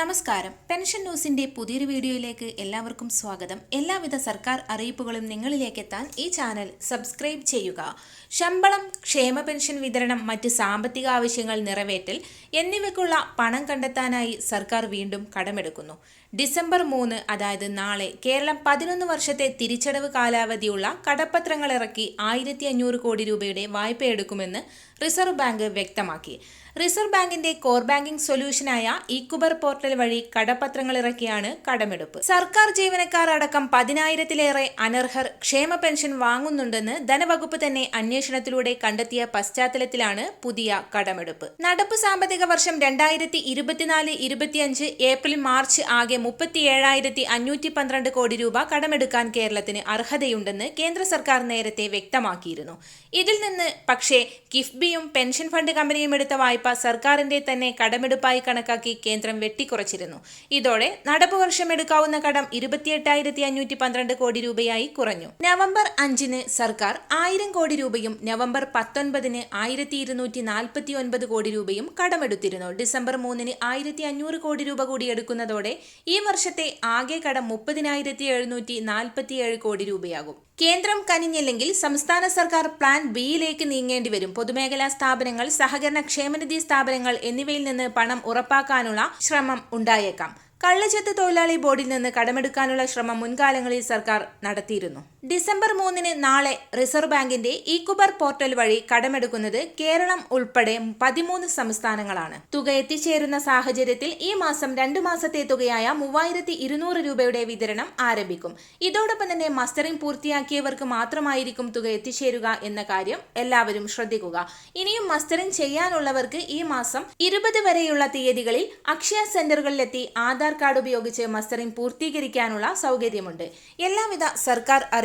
നമസ്കാരം. പെൻഷൻ ന്യൂസിന്റെ പുതിയൊരു വീഡിയോയിലേക്ക് എല്ലാവർക്കും സ്വാഗതം. എല്ലാവിധ സർക്കാർ അറിയിപ്പുകളും നിങ്ങളിലേക്ക് എത്താൻ ഈ ചാനൽ സബ്സ്ക്രൈബ് ചെയ്യുക. ശമ്പളം ക്ഷേമ പെൻഷൻ വിതരണം മറ്റ് സാമ്പത്തിക ആവശ്യങ്ങൾ നിറവേറ്റൽ എന്നിവയ്ക്കുള്ള പണം കണ്ടെത്താനായി സർക്കാർ വീണ്ടും കടമെടുക്കുന്നു. ഡിസംബർ മൂന്ന് അതായത് നാളെ കേരളം പതിനൊന്ന് വർഷത്തെ തിരിച്ചടവ് കാലാവധിയുള്ള കടപ്പത്രങ്ങൾ ഇറക്കി ആയിരത്തി അഞ്ഞൂറ് കോടി രൂപയുടെ വായ്പ എടുക്കുമെന്ന് റിസർവ് ബാങ്ക് വ്യക്തമാക്കി. റിസർവ് ബാങ്കിന്റെ കോർ ബാങ്കിംഗ് സൊല്യൂഷനായ ഇക്കുബർ പോർട്ടൽ വഴി കടപ്പത്രങ്ങൾ ഇറക്കിയാണ് കടമെടുപ്പ്. സർക്കാർ ജീവനക്കാർ അടക്കം പതിനായിരത്തിലേറെ അനർഹർ ക്ഷേമ പെൻഷൻ വാങ്ങുന്നുണ്ടെന്ന് ധനവകുപ്പ് തന്നെ അന്വേഷണത്തിലൂടെ കണ്ടെത്തിയ പശ്ചാത്തലത്തിലാണ് പുതിയ കടമെടുപ്പ്. നടപ്പ് സാമ്പത്തിക വർഷം രണ്ടായിരത്തി ഇരുപത്തിനാല് ഇരുപത്തിയഞ്ച് ഏപ്രിൽ മാർച്ച് ആകെ മുപ്പത്തി ഏഴായിരത്തി അഞ്ഞൂറ്റി പന്ത്രണ്ട് കോടി രൂപ കടമെടുക്കാൻ കേരളത്തിന് അർഹതയുണ്ടെന്ന് കേന്ദ്ര സർക്കാർ നേരത്തെ വ്യക്തമാക്കിയിരുന്നു. ഇതിൽ നിന്ന് പക്ഷേ കിഫ്ബിയും പെൻഷൻ ഫണ്ട് കമ്പനിയും എടുത്ത വായ്പ സർക്കാരിന്റെ തന്നെ കടമെടുപ്പായി കണക്കാക്കി കേന്ദ്രം വെട്ടിക്കുറച്ചിരുന്നു ഇതോടെ നടപ്പ് വർഷം എടുക്കാവുന്ന കടം ഇരുപത്തിയെട്ടായിരത്തി അഞ്ഞൂറ്റി പന്ത്രണ്ട് കോടി രൂപയായി കുറഞ്ഞു. നവംബർ അഞ്ചിന് സർക്കാർ ആയിരം കോടി രൂപയും നവംബർ പത്തൊൻപതിന് ആയിരത്തി ഇരുന്നൂറ്റി നാൽപ്പത്തി ഒൻപത് കോടി രൂപയും കടമെടുത്തിരുന്നു. ഡിസംബർ മൂന്നിന് ആയിരത്തി അഞ്ഞൂറ് കോടി രൂപ കൂടി എടുക്കുന്നതോടെ ഈ വർഷത്തെ ആകെ കടം മുപ്പതിനായിരത്തി എഴുന്നൂറ്റി നാൽപ്പത്തിയേഴ് കോടി രൂപയാകും. കേന്ദ്രം കനിഞ്ഞില്ലെങ്കിൽ സംസ്ഥാന സർക്കാർ പ്ലാൻ ബിയിലേക്ക് നീങ്ങേണ്ടി വരും. പൊതുമേഖലാ സ്ഥാപനങ്ങൾ സഹകരണ ക്ഷേമനിധി സ്ഥാപനങ്ങൾ എന്നിവയിൽ നിന്ന് പണം ഉറപ്പാക്കാനുള്ള ശ്രമം ഉണ്ടായേക്കാം. കള്ളച്ചത്ത് തൊഴിലാളി ബോർഡിൽ നിന്ന് കടമെടുക്കാനുള്ള ശ്രമം മുൻകാലങ്ങളിൽ സർക്കാർ നടത്തിയിരുന്നു. ഡിസംബർ മൂന്നിന് നാളെ റിസർവ് ബാങ്കിന്റെ ഇക്കുബർ പോർട്ടൽ വഴി കടമെടുക്കുന്നത് കേരളം ഉൾപ്പെടെ പതിമൂന്ന് സംസ്ഥാനങ്ങളാണ്. തുക എത്തിച്ചേരുന്ന സാഹചര്യത്തിൽ ഈ മാസം രണ്ടു മാസത്തെ തുകയായ മൂവായിരത്തി ഇരുന്നൂറ് രൂപയുടെ വിതരണം ആരംഭിക്കും. ഇതോടൊപ്പം തന്നെ മസ്റ്ററിംഗ് പൂർത്തിയാക്കിയവർക്ക് മാത്രമായിരിക്കും തുക എത്തിച്ചേരുക എന്ന കാര്യം എല്ലാവരും ശ്രദ്ധിക്കുക. ഇനിയും മസ്റ്ററിംഗ് ചെയ്യാനുള്ളവർക്ക് ഈ മാസം ഇരുപത് വരെയുള്ള തീയതികളിൽ അക്ഷയ സെന്ററുകളിലെത്തി ആധാർ കാർഡ് ഉപയോഗിച്ച് മസ്റ്ററിംഗ് പൂർത്തീകരിക്കാനുള്ള സൗകര്യമുണ്ട്. എല്ലാവിധ സർക്കാർ